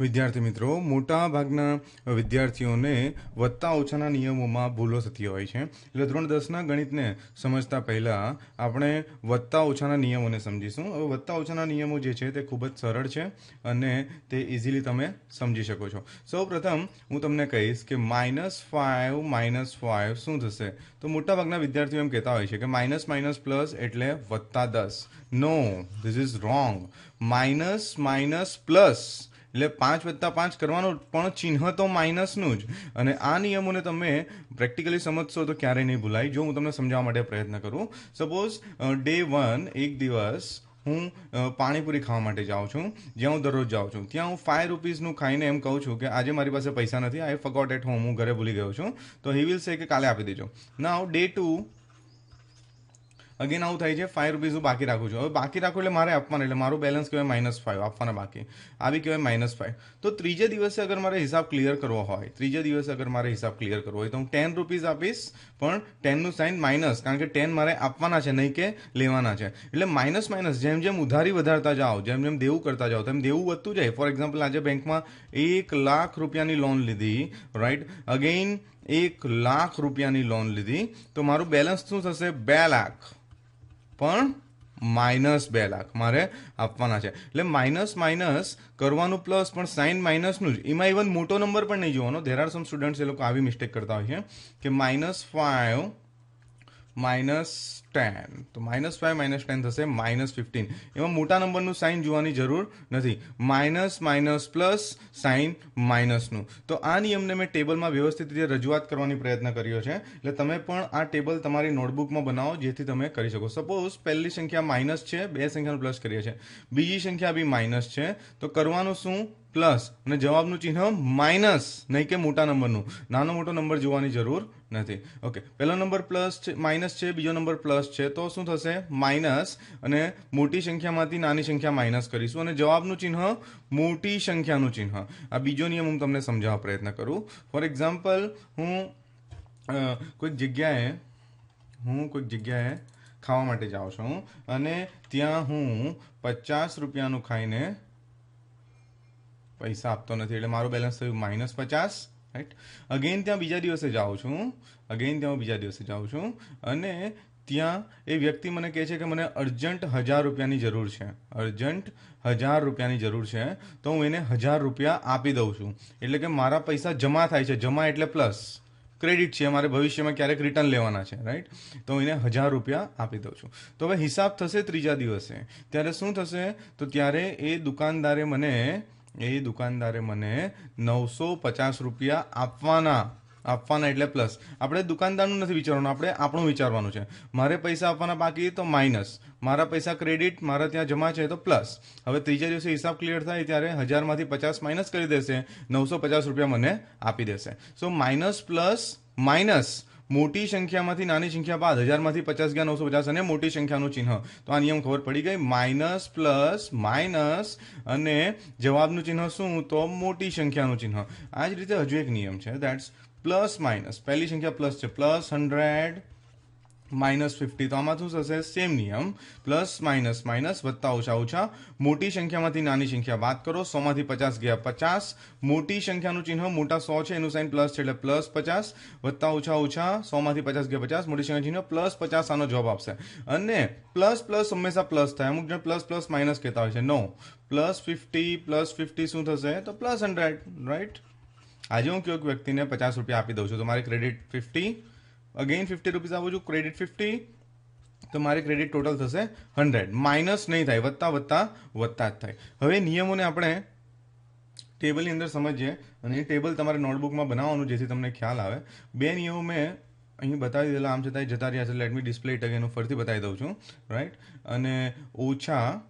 વિદ્યાર્થી મિત્રો મોટા ભાગના વિદ્યાર્થીઓને વધતા ઓછાના નિયમોમાં ભૂલો થતી હોય છે. એટલે ધોરણ દસના ગણિતને સમજતા પહેલાં આપણે વધતા ઓછાના નિયમોને સમજીશું. હવે વધતા ઓછાના નિયમો જે છે તે ખૂબ જ સરળ છે અને તે ઇઝીલી તમે સમજી શકો છો. સૌ હું તમને કહીશ કે માઇનસ ફાઇવ માઇનસ ફાઇવ શું થશે? તો મોટાભાગના વિદ્યાર્થીઓ એમ કહેતા હોય છે કે માઇનસ માઇનસ પ્લસ એટલે વત્તા દસ. No, this is wrong. Minus minus plus એટલે પાંચ વત્તા પાંચ કરવાનું પણ ચિહ્ન તો માઇનસનું જ. અને આ નિયમોને તમે પ્રેક્ટિકલી સમજશો તો ક્યારેય નહીં ભૂલાય. જો હું તમને સમજાવવા માટે પ્રયત્ન કરું, સપોઝ ડે વન, એક દિવસ હું પાણીપુરી ખાવા માટે જાઉં છું, જ્યાં હું દરરોજ જાઉં છું, ત્યાં હું ફાઈવ રૂપીઝનું ખાઈને એમ કહું છું કે આજે મારી પાસે પૈસા નથી આઈ ફગોટ એટ હોમ હું ઘરે ભૂલી ગયો છું, તો હી વિલ સે કે કાલે આપી દેજો. નાવ ડે ટુ અગેન આવું થાય છે ફાઈવ રૂપીઝ હું બાકી રાખું છું. હવે બાકી રાખું એટલે મારે આપવાનું, એટલે મારું બેલેન્સ કહેવાય માઇનસ ફાઈવ આપવાના બાકી. આવી કહેવાય માઇનસ ફાઈવ તો ત્રીજે દિવસે અગર મારે હિસાબ ક્લિયર કરવો હોય, ત્રીજે દિવસે અગર મારે હિસાબ ક્લિયર કરવો હોય, તો હું ટેન રૂપીઝ આપીશ, પણ ટેનનું સાઇન માઇનસ કારણ કે ટેન મારે આપવાના છે, નહીં કે લેવાના છે. એટલે માઇનસ માઇનસ જેમ જેમ ઉધારી વધારતા જાઓ, જેમ જેમ દેવું કરતા જાઓ, તેમ દેવું વધતું જાય. ફોર એક્ઝામ્પલ આજે બેંકમાં એક લાખ રૂપિયાની લોન લીધી રાઈટ અગેઇન એક લાખ રૂપિયાની લોન લીધી. તો મારું બેલેન્સ શું થશે? બે લાખ. પણ માઇનસ બે લાખ મારે આપવાના છે. એટલે માઇનસ માઇનસ કરવાનું પ્લસ પણ સાઇન માઇનસનું જ. એમાં ઇવન મોટો નંબર પણ નહીં જોવાનો. ધેર આર સમ સ્ટુડન્ટ્સ એ લોકો આવી મિસ્ટેક કરતા હોય છે કે માઇનસ ફાઇવ માઇનસ ટેન. તો માઇનસ ફાઇવ માઇનસ ટેન થશે, માઇનસ ફિફ્ટીન. એમાં મોટા નંબરનું સાઇન જોવાની જરૂર નથી. માઇનસ માઇનસ પ્લસ સાઇન માઇનસનું. તો આ નિયમને મેં ટેબલમાં વ્યવસ્થિત રીતે રજૂઆત કરવાની પ્રયત્ન કર્યો છે. એટલે તમે પણ આ ટેબલ તમારી નોટબુકમાં બનાવો, જેથી તમે કરી શકો. સપોઝ પહેલી સંખ્યા માઇનસ છે, બે સંખ્યાનું પ્લસ કરીએ છીએ. બીજી સંખ્યા બી માઇનસ છે. તો કરવાનું શું? પ્લસ અને જવાબનું ચિહ્ન માઇનસ, નહીં કે મોટા નંબરનું. નાનો મોટો નંબર જોવાની જરૂર નથી. ઓકે, પહેલો નંબર પ્લસ છે, માઇનસ છે, બીજો નંબર પ્લસ છે, તો શું થશે? માઇનસ અને મોટી સંખ્યામાંથી નાની સંખ્યા માઇનસ કરીશું અને જવાબનું ચિહ્ન મોટી સંખ્યાનું ચિહ્ન. આ બીજો નિયમ હું તમને સમજાવવા પ્રયત્ન કરું. ફોર એક્ઝામ્પલ હું કોઈક જગ્યાએ, હું કોઈક જગ્યાએ ખાવા માટે જાઉં છું અને ત્યાં હું પચાસ રૂપિયાનું ખાઈને પૈસા આપતો નથી. એટલે મારું બેલેન્સ થયું માઇનસ પચાસ રાઈટ અગેન ત્યાં બીજા દિવસે જાઉં છું. અગેન ત્યાં હું બીજા દિવસે જાઉં છું. અને ત્યાં એ વ્યક્તિ મને કહે છે કે મને અર્જન્ટ હજાર રૂપિયાની જરૂર છે. અર્જન્ટ હજાર રૂપિયાની જરૂર છે. તો હું એને હજાર રૂપિયા આપી દઉં છું. એટલે કે મારા પૈસા જમા થાય છે. જમા એટલે પ્લસ ક્રેડિટ છે. મારે ભવિષ્યમાં ક્યારેક રિટર્ન લેવાના છે રાઈટ તો એને હજાર રૂપિયા આપી દઉં છું. તો હવે હિસાબ થશે ત્રીજા દિવસે. ત્યારે શું થશે? તો ત્યારે એ દુકાનદારે મને એ દુકાનદારે મને નવસો પચાસ રૂપિયા આપવાના આપવાના એટલે પ્લસ આપણે દુકાનદારનું નથી વિચારવાનું, આપણે આપણું વિચારવાનું છે. મારે પૈસા આપવાના બાકી તો માઇનસ મારા પૈસા ક્રેડિટ મારા ત્યાં જમા છે તો પ્લસ હવે ત્રીજા દિવસે હિસાબ ક્લિયર થાય ત્યારે હજારમાંથી પચાસ માઇનસ કરી દેશે. નવસો પચાસ રૂપિયા મને આપી દેશે. સો માઇનસ પ્લસ માઇનસ મોટી સંખ્યામાંથી, નાની સંખ્યા બાદ હજારમાંથી પચાસ ગયા, નવસો પચાસ અને મોટી સંખ્યાનું ચિહ્ન. તો આ નિયમ ખબર પડી ગઈ? માઇનસ પ્લસ માઇનસ અને જવાબનું ચિહ્ન શું? તો મોટી સંખ્યાનું ચિહ્ન. આ જ રીતે હજુ એક નિયમ છે. દેટ્સ પ્લસ માઇનસ પહેલી સંખ્યા પ્લસ છે. પ્લસ હંડ્રેડ માઇનસ ફિફ્ટી તો આમાં શું થશે? સેમ નિયમ. પ્લસ માઇનસ માઇનસ વત્તા ઓછા ઓછા. મોટી સંખ્યામાંથી નાની સંખ્યા વાત કરો. સોમાંથી પચાસ ગયા પચાસ. મોટી સંખ્યાનું ચિહ્ન મોટા સો છે, એનું સાઇન પ્લસ છે એટલે પ્લસ પચાસ. વત્તા ઓછા ઓછા સોમાંથી પચાસ ગયા પચાસ. મોટી સંખ્યા ચિહ્ન પ્લસ પચાસ આનો જવાબ આપશે. અને પ્લસ પ્લસ હંમેશા પ્લસ થાય. અમુક જણ પ્લસ પ્લસ માઇનસ કહેતા હોય છે. No plus fifty plus fifty શું થશે? તો પ્લસ હંડ્રેડ રાઈટ આજે હું કયો વ્યક્તિને પચાસ રૂપિયા આપી દઉં છું. તો મારે credit fifty again fifty rupees આપું છું ક્રેડિટ ફિફ્ટી તો મારે ક્રેડિટ ટોટલ થશે હંડ્રેડ માઇનસ નહીં થાય વત્તા વત્તા વત્તા જ થાય. હવે નિયમોને આપણે ટેબલની અંદર સમજીએ અને એ ટેબલ તમારે નોટબુકમાં બનાવવાનું, જેથી તમને ખ્યાલ આવે. બે નિયમો મેં અહીં બતાવી દીધેલા, આમ છતાં જતા રહ્યા છે. Let me display it again હું ફરીથી બતાવી દઉં છું. રાઈટ અને ઓછા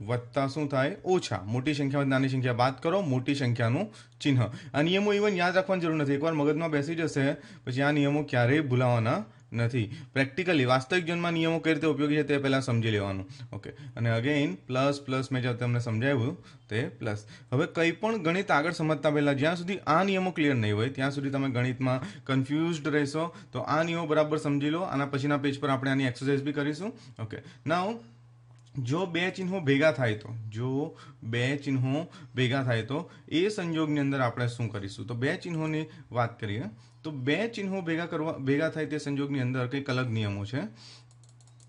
વત્તા શું થાય? ઓછા. મોટી સંખ્યામાં નાની સંખ્યા. બાદ કરો, મોટી સંખ્યાનું ચિહ્ન. આ નિયમો ઇવન યાદ રાખવાની જરૂર નથી. એકવાર મગજમાં બેસી જશે, પછી આ નિયમો ક્યારેય ભૂલાવાના નથી. પ્રેક્ટિકલી વાસ્તવિક જીવનમાં નિયમો કઈ રીતે ઉપયોગી છે તે પહેલાં સમજી લેવાનું. ઓકે અને અગેઇન પ્લસ પ્લસ મેં જે તમને સમજાવ્યું તે પ્લસ હવે કંઈ પણ ગણિત આગળ સમજતા પહેલાં, જ્યાં સુધી આ નિયમો ક્લિયર નહીં હોય, ત્યાં સુધી તમે ગણિતમાં કન્ફ્યુઝડ રહેશો, તો આ નિયમો બરાબર સમજી લો. આના પછીના પેજ પર આપણે આની એક્સરસાઇઝ બી કરીશું. ઓકે નાવ જો બે ચિહ્નો ભેગા થાય તો, જો બે ચિહ્નો ભેગા થાય તો, એ સંજોગની અંદર આપણે શું કરીશું? તો બે ચિહ્નોની વાત કરીએ. તો બે ચિહ્નો ભેગા કરવા, ભેગા થાય તે સંજોગની અંદર કંઈક અલગ નિયમો છે.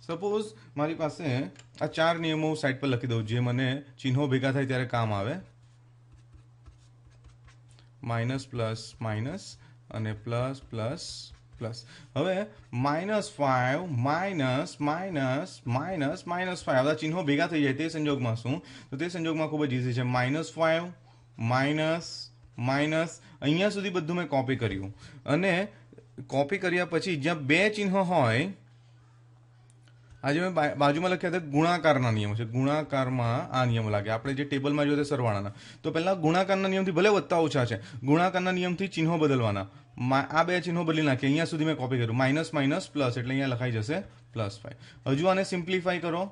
સપોઝ મારી પાસે આ ચાર નિયમો સાઈડ પર લખી દઉં, જે મને ચિહ્નો ભેગા થાય ત્યારે કામ આવે. માઇનસ પ્લસ માઇનસ અને પ્લસ પ્લસ પ્લસ હવે minus five minus minus minus minus five બધા ચિહ્નો ભેગા થઈ જાય તે સંજોગમાં શું? તો તે સંજોગમાં ખૂબ જ ઇઝી છે. માઇનસ ફાઇવ માઇનસ માઇનસ અહીંયા સુધી બધું મેં કોપી કર્યું. અને કોપી કર્યા પછી જ્યાં બે ચિહ્ન હોય, આજે મેં બાજુમાં લખ્યા હતા ગુણાકારના નિયમો છે. ગુણાકારમાં આ નિયમ લાગે. આપણે જે ટેબલમાં જોઈએ તે સરવાળાના. તો પહેલાં ગુણાકારના નિયમથી ભલે વધતા ઓછા છે. ગુણાકારના નિયમથી ચિહ્નો બદલવાના. આ બે ચિહ્નો બદલી નાખીએ. અહીંયા સુધી મેં કોપી કર્યું. માઇનસ માઇનસ પ્લસ એટલે અહીંયા લખાઈ જશે પ્લસ ફાઈવ હજુ આને સિમ્પ્લિફાઈ કરો.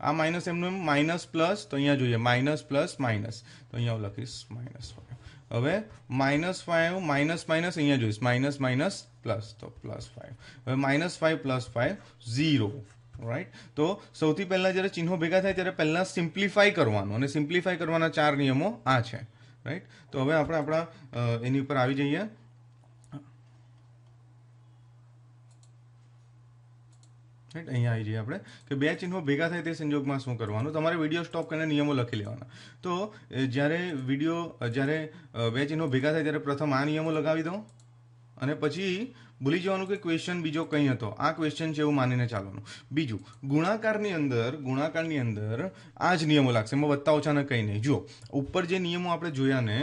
આ માઇનસ એમનું માઇનસ પ્લસ તો અહીંયા જોઈએ. માઇનસ પ્લસ માઇનસ તો અહીંયા હું લખીશ માઇનસ હવે માઇનસ ફાઈવ માઇનસ માઇનસ અહીંયા જોઈશ. માઇનસ માઇનસ પ્લસ તો પ્લસ ફાઈવ હવે minus five plus five zero right તો સૌથી પહેલાં જ્યારે ચિહ્નો ભેગા થાય ત્યારે પહેલાં સિમ્પ્લિફાઈ કરવાનું. અને સિમ્પ્લિફાઈ કરવાના ચાર નિયમો આ છે. રાઈટ તો હવે આપણે આપણા એની ઉપર આવી જઈએ. રાઈટ અહીંયા આવી જઈએ આપણે, કે બે ચિહ્નો ભેગા થાય તે સંજોગમાં શું કરવાનું. તમારે વીડિયો સ્ટોપ કરીને નિયમો લખી લેવાના. તો જ્યારે વીડિયો જ્યારે બે ચિહ્નો ભેગા થાય ત્યારે પ્રથમ આ નિયમો લગાવી દો અને પછી ભૂલી જવાનું કે ક્વેશ્ચન બીજો કંઈ હતો. આ ક્વેશ્ચન છે એવું માનીને ચાલવાનું. બીજું, ગુણાકારની અંદર ગુણાકારની અંદર આ જ નિયમો લાગશે. એમાં વત્તા ઓછાને કંઈ નહીં. જુઓ, ઉપર જે નિયમો આપણે જોયા ને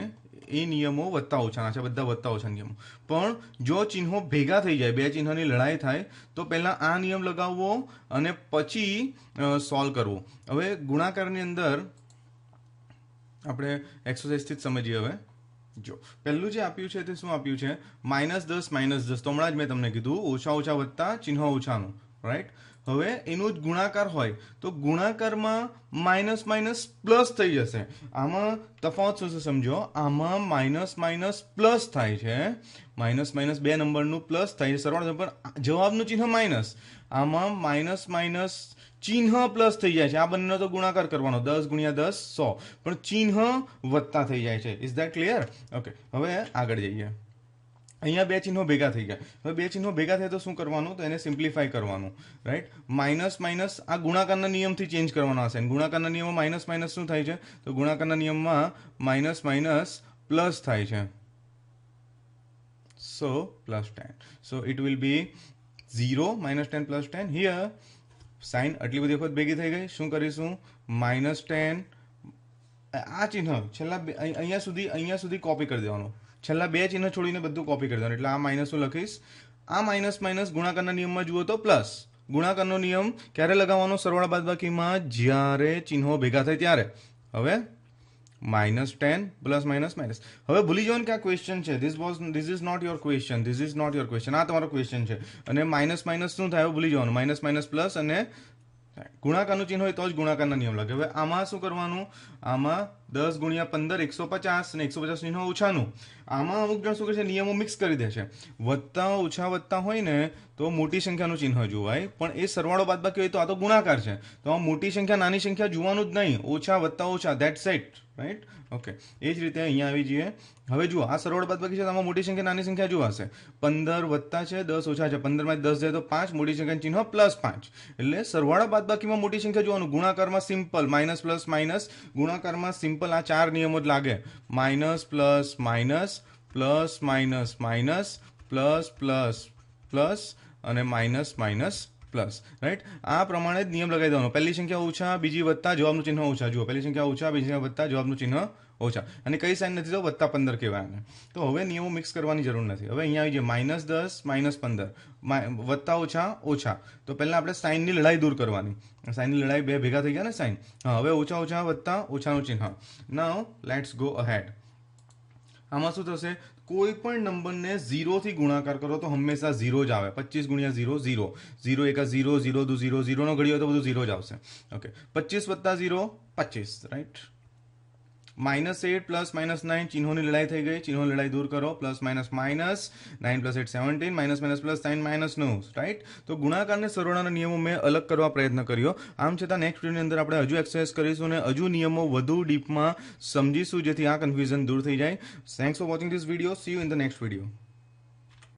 એ નિયમો વત્તા ઓછાના છે, બધા વધતા ઓછા નિયમો. પણ જો ચિહ્નો ભેગા થઈ જાય, બે ચિહ્નની લડાઈ થાય, તો પહેલા આ નિયમ લગાવવો અને પછી સોલ્વ કરવો. હવે ગુણાકારની અંદર આપણે એક્સરસાઇઝથી જ સમજીએ હવે. જો, પહેલું જે આપ્યું છે તે શું આપ્યું છે? માઇનસ દસ માઇનસ દસ. તો હમણાં જ મેં તમને કીધું, ઓછા ઓછા વત્તા ચિહ્ન ઓછાનું રાઈટ હવે એનો જ ગુણાકાર હોય તો ગુણાકારમાં માઇનસ માઇનસ પ્લસ થઈ જશે. આમાં તફાવત શું છે સમજો? આમાં માઇનસ માઇનસ પ્લસ થાય છે. માઇનસ માઇનસ બે નંબરનું પ્લસ થાય છે. સરવાળો પણ જવાબનું ચિહ્ન માઇનસ. આમાં માઇનસ માઇનસ ચિહ્ન પ્લસ થઈ જાય છે. આ બંનેનો તો ગુણાકાર કરવાનો. દસ ગુણ્યા દસ સો. પણ ચિહ્ન વત્તા થઈ જાય છે. ઇઝ ધેટ ક્લિયર ઓકે હવે આગળ જઈએ. અહીંયા બે ચિહ્નો ભેગા થઈ ગયા. હવે બે ચિહ્નો ભેગા થાય તો શું કરવાનું? તો એને સિમ્પ્લિફાય કરવાનું. રાઈટ માઇનસ માઇનસ આ ગુણાકારના નિયમથી ચેન્જ કરવાનો હશે. ગુણાકારના નિયમમાં માઇનસ માઇનસ શું થાય છે? તો ગુણાકારના નિયમમાં માઇનસ માઇનસ પ્લસ થાય છે. So plus ten so it will be zero minus ten plus ten here sign આટલી બધી વખત ભેગી થઈ ગઈ. શું કરીશું? માઇનસ ટેન આ ચિહ્ન છેલ્લા અહીંયા સુધી અહીંયા સુધી કોપી કરી દેવાનું. છેલ્લા બે ચિહ્ન છોડીને બધું કોપી કરી દેવાનું. એટલે આ માઇનસ હું લખીશ. આ માઇનસ માઇનસ ગુણાકારના નિયમમાં જુઓ તો પ્લસ ગુણાકારનો નિયમ ક્યારે લગાવવાનો? સરવાળા બાદબાકીમાં જ્યારે ચિહ્નો ભેગા થાય ત્યારે. હવે minus ten plus minus minus હવે ભૂલી જવાનું કે આ ક્વેશ્ચન છે. This was this is not your question this is not your question આ તમારો ક્વેશ્ચન છે. અને માઇનસ માઇનસ શું થાય? ભૂલી જવાનું. માઇનસ માઇનસ પ્લસ અને ગુણાકારનું ચિહ્ન હોય તો જ ગુણાકારના નિયમ લાગે. હવે આમાં શું કરવાનું? આમાં દસ ગુણ્યા પંદર, એકસો પચાસ અને એકસો પચાસ ચિહ્ન ઓછાનું. આમાં અમુક જણ શું કરે છે નિયમો મિક્સ કરી દે છે વત્તા ઓછા વત્તા હોય ને તો મોટી સંખ્યાનું ચિહ્ન જોવાય. પણ એ સરવાળો બાદબાકી હોય તો આ તો ગુણાકાર છે. તો આ મોટી સંખ્યા, નાની સંખ્યા જોવાનું જ નહીં. ઓછા વત્તા ઓછા ધેટ સેટ રાઈટ ઓકે એ જ રીતે અહીંયા આવી જઈએ. હવે જુઓ, આ સરવાળો બાદબાકી છે તો આમાં મોટી સંખ્યા, નાની સંખ્યા જોવાશે. પંદર વત્તા છે, દસ ઓછા છે. પંદરમાં દસ જાય તો પાંચ, મોટી સંખ્યાનું ચિહ્ન પ્લસ પાંચ. એટલે સરવાળા બાદબાકીમાં મોટી સંખ્યા જોવાનું. ગુણાકારમાં સિમ્પલ માઇનસ પ્લસ માઇનસ ગુણાકારમાં સિમ્પલ આ ચાર નિયમો જ લાગે. Minus, plus minus plus, minus minus, plus plus plus અને માઇનસ માઇનસ, પ્લસ. રાઈટ આ પ્રમાણે જ નિયમ લગાવી દેવાનો. પહેલી સંખ્યા ઓછા, બીજી વધતા જવાબનું ચિહ્ન ઓછા. જુઓ, પહેલી સંખ્યા ઓછા, બીજી સંખ્યા વધતા જવાબનું ચિહ્ન ઓછા. અને કઈ સાઇન નથી તો વત્તા પંદર કહેવાય તો હવે નિયમો મિક્સ કરવાની જરૂર નથી. હવે અહીંયા આવી જાય માઇનસ દસ માઇનસ પંદર. વત્તા ઓછા ઓછા. તો પહેલાં આપણે સાઇનની લડાઈ દૂર કરવાની. સાઇનની લડાઈ બે ભેગા થઈ ગયા ને સાઇન હા, હવે ઓછા ઓછા, વત્તા, ઓછાનું ચિહ્ન. નાવ લેટ્સ ગો અહેડ આમાં શું થશે? કોઈ પણ નંબરને ઝીરોથી ગુણાકાર કરો તો હંમેશા ઝીરો જ આવે. પચીસ ગુણ્યા ઝીરો ઝીરો ઝીરો એકા ઝીરો ઝીરો ઝીરો ઝીરોનો ઘડી હોય તો બધું ઝીરો જ આવશે. ઓકે પચીસ વત્તા ઝીરો પચીસ right minus eight plus minus nine ચિહ્નોની લડાઈ થઈ ગઈ ચિહ્નો લડાઈ દૂર કરો plus minus minus nine plus eight seventeen minus minus plus sign minus નવ રાઈટ તો ગુણાકારને સરવાળાના નિયમો મેં અલગ કરવા પ્રયત્ન કર્યો આમ છતાં નેક્સ્ટ વિડીયોની અંદર આપણે હજુ એક્સરસાઇઝ કરીશું અને હજુ નિયમો વધુ ડીપમાં સમજીશું, જેથી આ કન્ફ્યુઝન દૂર થઈ જાય. Thanks for watching this video see you in the next video